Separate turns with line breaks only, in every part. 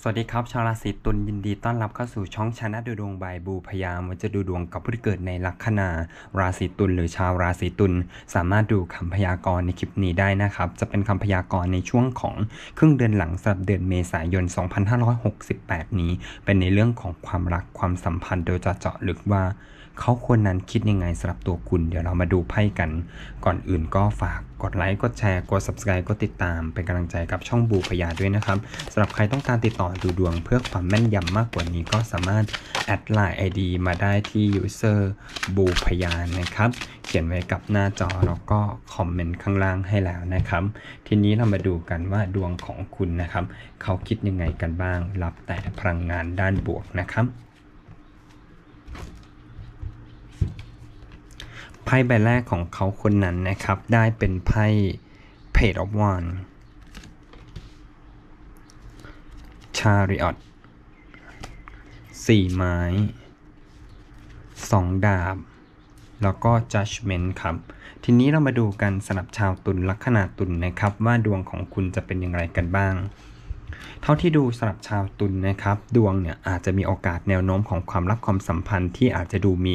สวัสดีครับชาวราศีตุลยินดีต้อนรับเข้าสู่ช่องชนะดูดวงบายบูพยามว่าจะดูดวงกับผู้ที่เกิดในลัคนาราศีตุลหรือชาวราศีตุลสามารถดูคำพยากรณ์ในคลิปนี้ได้นะครับ จะเป็นคำพยากรณ์ในช่วงของครึ่งเดือนหลังสำหรับเดือนเมษายน 2568 นี้ เป็นในเรื่องของความรักความสัมพันธ์โดยเจาะลึกว่า เขาควรนั้นคิดยังไงสำหรับตัวคุณ เดี๋ยวเรามาดูไพ่กัน ก่อนอื่นก็ฝากกดไลค์กดแชร์กด subscribe กดติดตามเป็นกำลังใจกับช่องบูพยาด้วยนะครับสำหรับใครต้องการติดต่อดูดวงเพื่อความแม่นยำมากกว่านี้ก็สามารถแอดไลน์ ID มาได้ที่ user บูพยานะครับ เขียนไว้กับหน้าจอแล้วก็คอมเมนต์ข้างล่างให้แล้วนะครับ ทีนี้เรามาดูกันว่าดวงของคุณนะครับ เขาคิดยังไงกันบ้าง รับแต่พลังงานด้านบวกนะครับไพ่ใบแรกของเขาคนนั้นนะครับ ได้เป็นไพ่ Page of Wands Chariot สี่ไม้สองดาบ แล้วก็ Judgment ครับ ทีนี้เรามาดูกันสำหรับชาวตุลลัคนาตุลนะครับ ว่าดวงของคุณจะเป็นอย่างไรกันบ้าง เท่าที่ดูสำหรับชาวตุลนะครับดวงเนี่ยอาจจะมีโอกาสแนวโน้มของความรักความสัมพันธ์ที่อาจจะดูมี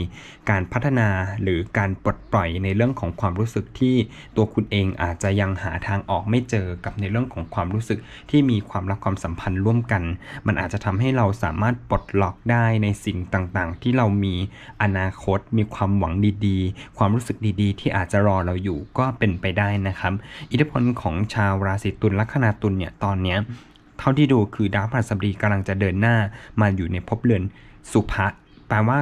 การพัฒนาหรือการปลดปล่อยในเรื่องของความรู้สึกที่ตัวคุณเองอาจจะยังหาทางออกไม่เจอกับในเรื่องของความรู้สึกที่มีความรักความสัมพันธ์ร่วมกัน มันอาจจะทำให้เราสามารถปลดล็อกได้ในสิ่งต่างๆ ที่เรามีอนาคต มีความหวังดีๆ ความรู้สึกดีๆ ที่อาจจะรอเราอยู่ก็เป็นไปได้นะครับ อิทธิพลของชาวราศีตุลลัคนาตุลเนี่ยตอนเนี้ย เท่าที่ดูคือดาวพฤหัสบดีกำลังจะเดินหน้ามาอยู่ในภพเรือนสุภะแปลว่า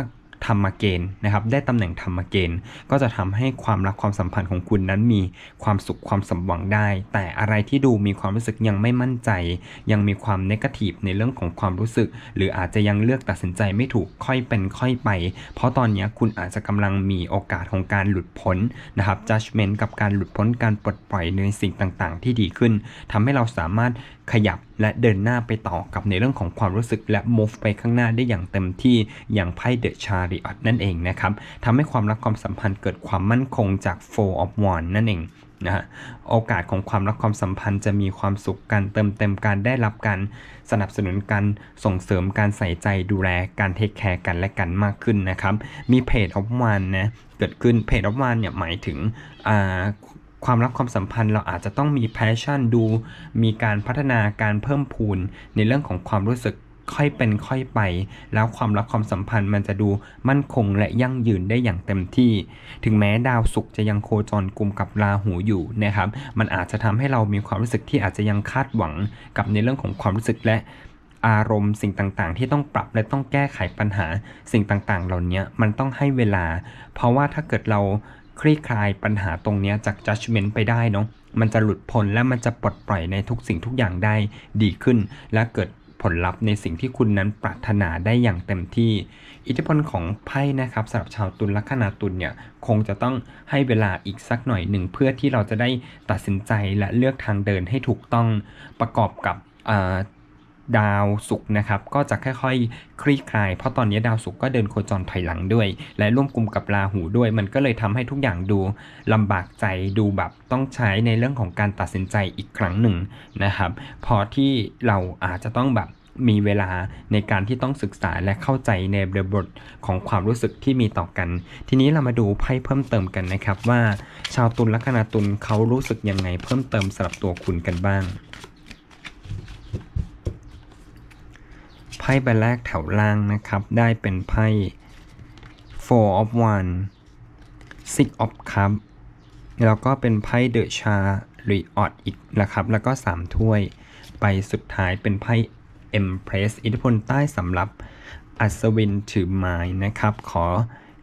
ธรรมเกณฑ์นะครับ ได้ตำแหน่งธรรมเกณฑ์ ก็จะทำให้ความรักความสัมพันธ์ของคุณนั้นมีความสุขความสมหวังได้ แต่อะไรที่ดูมีความรู้สึกยังไม่มั่นใจ ยังมีความเนกาทีฟในเรื่องของความรู้สึก หรืออาจจะยังเลือกตัดสินใจไม่ถูกค่อยเป็นค่อยไป เพราะตอนนี้คุณอาจจะกำลังมีโอกาสของการหลุดพ้นนะครับ judgment กับการหลุดพ้นการปลดปล่อยในสิ่งต่างๆ ที่ดีขึ้นทำให้เราสามารถ ขยับและเดินหน้าไปต่อกับในเรื่องของความรู้สึกและ move ไปข้างหน้าได้อย่างเต็มที่อย่างไพ่ The Chariot นั่นเองนะครับทำให้ความรักความสัมพันธ์เกิดความมั่นคงจาก Four of Wands นั่นเองนะฮะโอกาสของความรักความสัมพันธ์จะมีความสุขการเติมเต็มการได้รับการสนับสนุนการส่งเสริมการใส่ใจดูแลการเทคแคร์กันและกันมากขึ้นนะครับ มีเพจออฟวานนะเกิดขึ้นเพจออฟวานเนี่ยหมายถึง ความรักความสัมพันธ์เราอาจจะต้องมีแพชชั่นดู มีการพัฒนาการเพิ่มพูนในเรื่องของความรู้สึกค่อยเป็นค่อยไป แล้วความรักความสัมพันธ์มันจะดูมั่นคงและยั่งยืนได้อย่างเต็มที่ ถึงแม้ดาวศุกร์จะยังโคจรกลุ่มกับราหูอยู่นะครับ มันอาจจะทำให้เรามีความรู้สึกที่อาจจะยังคาดหวังกับในเรื่องของความรู้สึกและอารมณ์สิ่งต่างๆ ที่ต้องปรับและต้องแก้ไขปัญหาสิ่งต่างๆ เหล่านี้มันต้องให้เวลา เพราะว่าถ้าเกิดเรา คลี่คลายปัญหาตรงนี้จาก judgment ไปได้เนาะมันจะหลุดพ้นและมันจะปลดปล่อยในทุกสิ่งทุกอย่างได้ดีขึ้น และเกิดผลลัพธ์ในสิ่งที่คุณนั้นปรารถนาได้อย่างเต็มที่ อิทธิพลของไพ่นะครับสำหรับชาวตุลลัคนาตุลเนี่ยคงจะต้องให้เวลาอีกสักหน่อยหนึ่งเพื่อที่เราจะได้ตัดสินใจและเลือกทางเดินให้ถูกต้องประกอบกับ ดาวศุกร์นะครับก็จะค่อยๆคลี่คลาย เพราะตอนนี้ดาวศุกร์ก็เดินโคจรถอยหลังด้วย และร่วมกลุ่มกับราหูด้วย มันก็เลยทำให้ทุกอย่างดูลำบากใจดูแบบต้องใช้ในเรื่องของการตัดสินใจอีกครั้งหนึ่งนะครับพอที่เราอาจจะต้องแบบมีเวลาในการที่ต้องศึกษาและเข้าใจในบริบทของความรู้สึกที่มีต่อกัน ทีนี้เรามาดูไพ่เพิ่มเติมกันนะครับว่า ชาวตุลลัคนาตุลเขารู้สึกยังไงเพิ่มเติมสำหรับตัวคุณกันบ้าง พ่ใบแรกแถวล่างนะครับ ได้เป็นไพ่ four of one six of cup แล้วก็เป็นไพ่ the chariot อีกนะครับ แล้วก็ 3 ถ้วยไปสุดท้ายเป็นไพ่ empress อิทธิพลใต้สำหรับอัศวินถือไม้นะครับ ขอ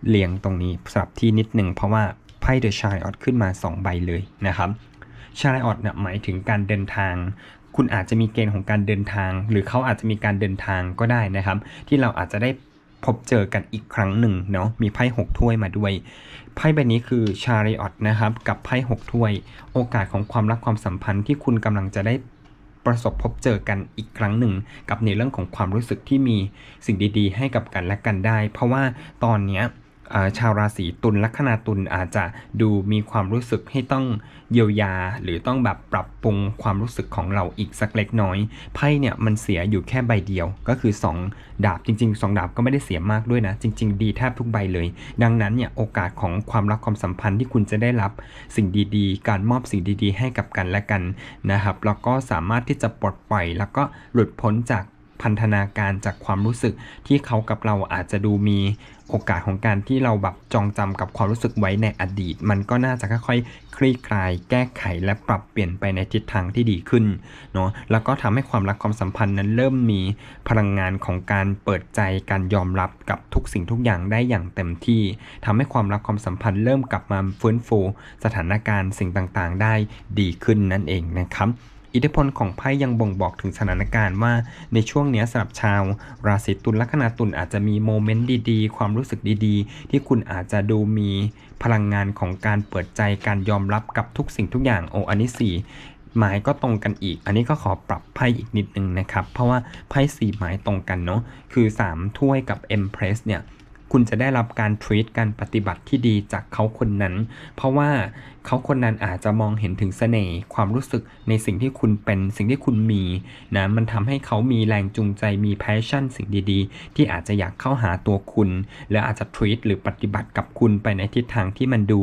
เลียงตรงนี้สลับที่นิดหนึ่งเพราะว่าไพ่ the chariot ขึ้นมา 2 ใบเลยนะครับชา r ออดเนี่ยหมายถึงการเดินทาง คุณอาจจะมีเกณฑ์ของการเดินทาง หรือเขาอาจจะมีการเดินทางก็ได้นะครับ ที่เราอาจจะได้พบเจอกันอีกครั้งหนึ่งเนาะมีไพ่หกถ้วยมาด้วยไพ่ใบนี้คือชา r ออดนะครับกับไพ่หกถ้วย โอกาสของความรักความสัมพันธ์ที่คุณกำลังจะได้ประสบพบเจอกันอีกครั้งหนึ่ง กับในเรื่องของความรู้สึกที่มีสิ่งดี ๆ ให้กับกันและกันได้ เพราะว่าตอนเนี้ย ชาวราศีตุลลัคนาตุลอาจจะดูมีความรู้สึกให้ต้องเยียวยา หรือต้องแบบปรับปรุงความรู้สึกของเราอีกสักเล็กน้อยไพ่เนี่ยมันเสียอยู่แค่ใบเดียว ก็คือ 2 ดาบจริง ๆ 2 ดาบก็ไม่ได้เสียมากด้วยนะ จริง ๆ ดีแทบทุกใบเลย ดังนั้นเนี่ยโอกาสของความรักความสัมพันธ์ที่คุณจะได้รับสิ่งดีๆ การมอบสิ่งดีๆ ให้กับกันและกันนะครับแล้วก็สามารถที่จะปลดปล่อยแล้วก็หลุดพ้นจาก พันธนาการจากความรู้สึกที่เขากับเราอาจจะดูมีโอกาสของการที่เราแบบจองจำกับความรู้สึกไว้ในอดีต มันก็น่าจะค่อยๆคลี่คลาย แก้ไขและปรับเปลี่ยนไปในทิศทางที่ดีขึ้นเนาะแล้วก็ทำให้ความรักความสัมพันธ์นั้นเริ่มมีพลังงานของการเปิดใจการยอมรับกับทุกสิ่งทุกอย่างได้อย่างเต็มที่ทำให้ความรักความสัมพันธ์เริ่มกลับมาฟื้นฟู สถานการณ์สิ่งต่างๆ ได้ดีขึ้นนั่นเองนะครับ อิทธิพลของไพ่ยังบ่งบอกถึงสถานการณ์ว่า ในช่วงนี้สำหรับชาว ราศีตุลลัคนาตุลอาจจะมีโมเมนต์ดีๆ ความรู้สึกดีๆ ที่คุณอาจจะดูมีพลังงานของการเปิดใจการยอมรับกับทุกสิ่งทุกอย่างโออันนี้สี่หมายก็ตรงกันอีก อันนี้ก็ขอปรับไพ่อีกนิดนึงนะครับ เพราะว่าไพ่สี่หมายตรงกันเนาะคือ 3 ถ้วยกับ Empress เนี่ย คุณจะได้รับการทรีตการปฏิบัติที่ดีจากเขาคนนั้น เพราะว่าเขาคนนั้นอาจจะมองเห็นถึงเสน่ห์ความรู้สึกในสิ่งที่คุณเป็นสิ่งที่คุณมีนะมันทำให้เขามีแรงจูงใจมีแพชชั่นสิ่งดีๆ ที่อาจจะอยากเข้าหาตัวคุณ และอาจจะทรีตหรือปฏิบัติกับคุณไปในทิศทางที่มันดู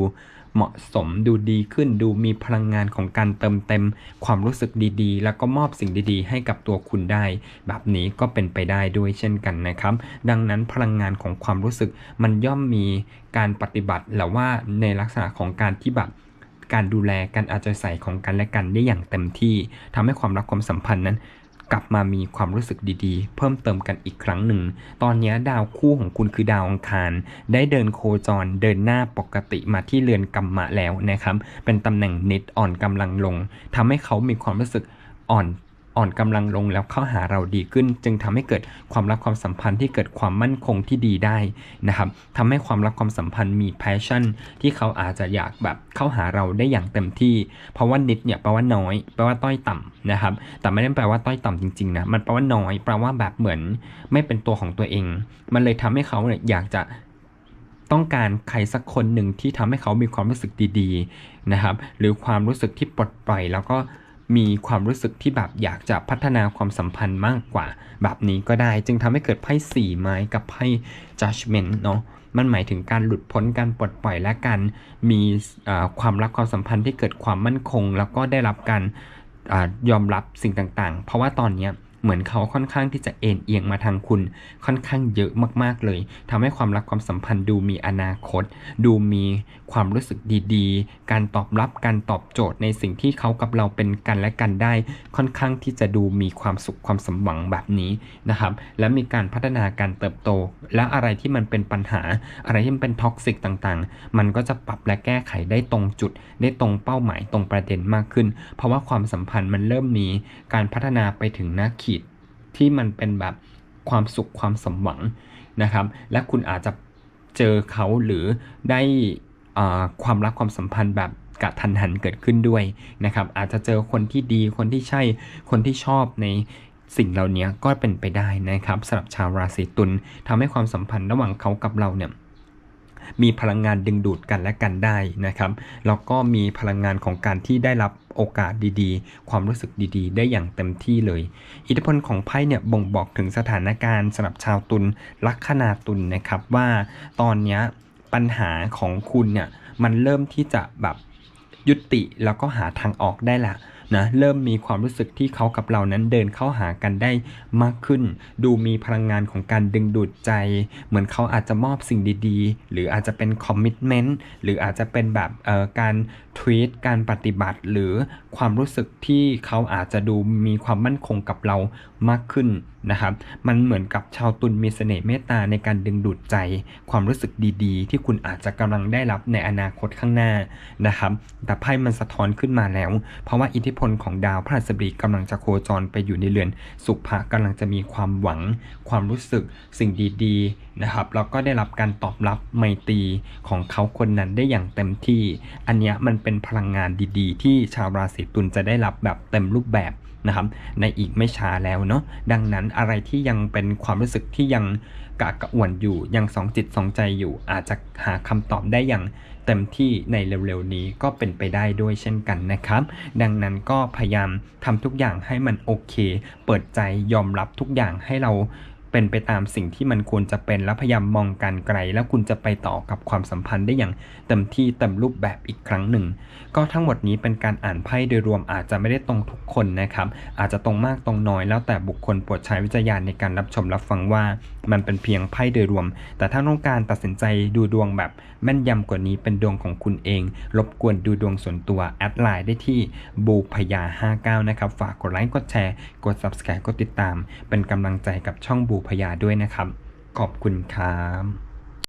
เหมาะสมดูดีขึ้นดูมีพลังงานของการเติมเต็มความรู้สึกดีๆ แล้วก็มอบสิ่งดีๆ ให้กับตัวคุณได้ แบบนี้ก็เป็นไปได้ด้วยเช่นกันนะครับ ดังนั้นพลังงานของความรู้สึกมันย่อมมีการปฏิบัติหรือว่าในลักษณะของการที่แบบการดูแลการอาใจใส่ของกันและกันได้อย่างเต็มที่ทำให้ความรักความสัมพันธ์นั้น กลับมามีความรู้สึกดีๆ เพิ่มเติมกันอีกครั้งหนึ่ง ตอนนี้ดาวคู่ของคุณคือดาวอังคาร ได้เดินโคจรเดินหน้าปกติมาที่เรือนกรรมะแล้วนะครับ เป็นตำแหน่งนิดอ่อนกำลังลงทำให้เขามีความรู้สึกอ่อน อ่อนกำลังลงแล้วเข้าหาเราดีขึ้น จึงทำให้เกิดความรักความสัมพันธ์ที่เกิดความมั่นคงที่ดีได้นะครับทำให้ความรักความสัมพันธ์มีแพชชั่น ที่เขาอาจจะอยากแบบเข้าหาเราได้อย่างเต็มที่ เพราะว่านิดเนี่ยแปลว่าน้อยแปลว่าต้อยต่ำนะครับ แต่ไม่ได้แปลว่าต้อยต่ำจริงๆนะมันแปลว่าน้อยแปลว่าแบบเหมือนไม่เป็นตัวของตัวเอง มันเลยทำให้เขาเนี่ยอยากจะต้องการใครสักคนหนึ่งที่ทำให้เขามีความรู้สึกดีๆนะครับ หรือความรู้สึกที่ปลดปล่อยแล้วก็ มีความรู้สึกที่แบบอยากจะพัฒนาความสัมพันธ์มากกว่า แบบนี้ก็ได้จึงทำให้เกิดไพ่สี่ไม้กับไพ่ judgment เนาะมันหมายถึงการหลุดพ้นการปลดปล่อยและการมีความรักความสัมพันธ์ที่เกิดความมั่นคง แล้วก็ได้รับการอยอมรับสิ่งต่างๆ เพราะว่าตอนเนี้ย เหมือนเขาค่อนข้างที่จะเอ็นเอียงมาทางคุณ ค่อนข้างเยอะมากๆเลยทำให้ความรักความสัมพันธ์ดูมีอนาคต ดูมีความรู้สึกดีๆ การตอบรับการตอบโจทย์ในสิ่งที่เขากับเราเป็นกันและกันได้ ค่อนข้างที่จะดูมีความสุขความสมหวังแบบนี้นะครับ และมีการพัฒนาการเติบโต และอะไรที่มันเป็นปัญหา อะไรที่มันเป็นท็อกซิกต่างๆ มันก็จะปรับและแก้ไขได้ตรงจุด ได้ตรงเป้าหมายตรงประเด็นมากขึ้น เพราะว่าความสัมพันธ์มันเริ่มมีการพัฒนาไปถึงหน้าขี ที่มันเป็นแบบความสุขความสมหวังนะครับ และคุณอาจจะเจอเขาหรือได้ความรักความสัมพันธ์แบบกะทันหันเกิดขึ้นด้วยนะครับ อาจจะเจอคนที่ดีคนที่ใช่คนที่ชอบในสิ่งเหล่านี้ก็เป็นไปได้นะครับสำหรับชาวราศีตุลทำให้ความสัมพันธ์ระหว่างเขากับเราเนี่ย มีพลังงานดึงดูดกันและกันได้นะครับแล้วก็มีพลังงานของการที่ได้รับโอกาสดีๆ ความรู้สึกดีๆ ได้อย่างเต็มที่เลย อิทธิพลของไพ่เนี่ยบ่งบอกถึงสถานการณ์สำหรับชาวตุลลัคนาตุลนะครับว่าตอนนี้ปัญหาของคุณเนี่ยมันเริ่มที่จะแบบยุติแล้วก็หาทางออกได้ละ นะเริ่มมีความรู้สึกที่เขากับเรานั้นเดินเข้าหากันได้มากขึ้น ดูมีพลังงานของการดึงดูดใจ เหมือนเขาอาจจะมอบสิ่งดีๆ หรืออาจจะเป็นคอมมิชเมนต์หรืออาจจะเป็นแบบเอ่อการทวีตการปฏิบัติ หรือความรู้สึกที่เขาอาจจะดูมีความมั่นคงกับเรา มากขึ้นนะครับ มันเหมือนกับชาวตุลมีเสน่ห์เมตตาในการดึงดูดใจ ความรู้สึกดีๆ ที่คุณอาจจะกำลังได้รับในอนาคตข้างหน้านะครับ แต่ไพ่มันสะท้อนขึ้นมาแล้ว เพราะว่าอิทธิพลของดาวพฤหัสบดีกำลังจะโคจรไปอยู่ในเรือน สุภะกำลังจะมีความหวัง ความรู้สึกสิ่งดีๆนะครับแล้วก็ได้รับการตอบรับไมตรีของเขาคนนั้นได้อย่างเต็มที่ อันนี้มันเป็นพลังงานดีๆ ที่ชาวราศีตุลจะได้รับแบบเต็มรูปแบบ นะครับในอีกไม่ช้าแล้วเนาะดังนั้นอะไรที่ยังเป็นความรู้สึกที่ยังกะกระอ่วนอยู่ยังสองจิตสองใจอยู่อาจจะหาคำตอบได้อย่างเต็มที่ในเร็วๆนี้ก็เป็นไปได้ด้วยเช่นกันนะครับ ดังนั้นก็พยายามทำทุกอย่างให้มันโอเค เปิดใจยอมรับทุกอย่างให้เรา เป็นไปตามสิ่งที่มันควรจะเป็นแล้วพยายามมองการไกล แล้วคุณจะไปต่อกับความสัมพันธ์ได้อย่างเต็มที่เต็มรูปแบบอีกครั้งหนึ่ง ก็ทั้งหมดนี้เป็นการอ่านไพ่โดยรวมอาจจะไม่ได้ตรงทุกคนนะครับ อาจจะตรงมากตรงน้อยแล้วแต่บุคคลโปรดใช้วิจารณญาณในการรับชมรับฟังว่า มันเป็นเพียงไพ่โดยรวม แต่ถ้าต้องการตัดสินใจดูดวงแบบแม่นยำกว่านี้เป็นดวงของคุณเอง รบกวนดูดวงส่วนตัวแอดไลน์ได้ที่บูพยา59นะครับฝากกดไลค์กดแชร์กด subscribe กดติดตาม เป็นกำลังใจกับช่องบูพยาด้วยนะครับ ขอบคุณครับ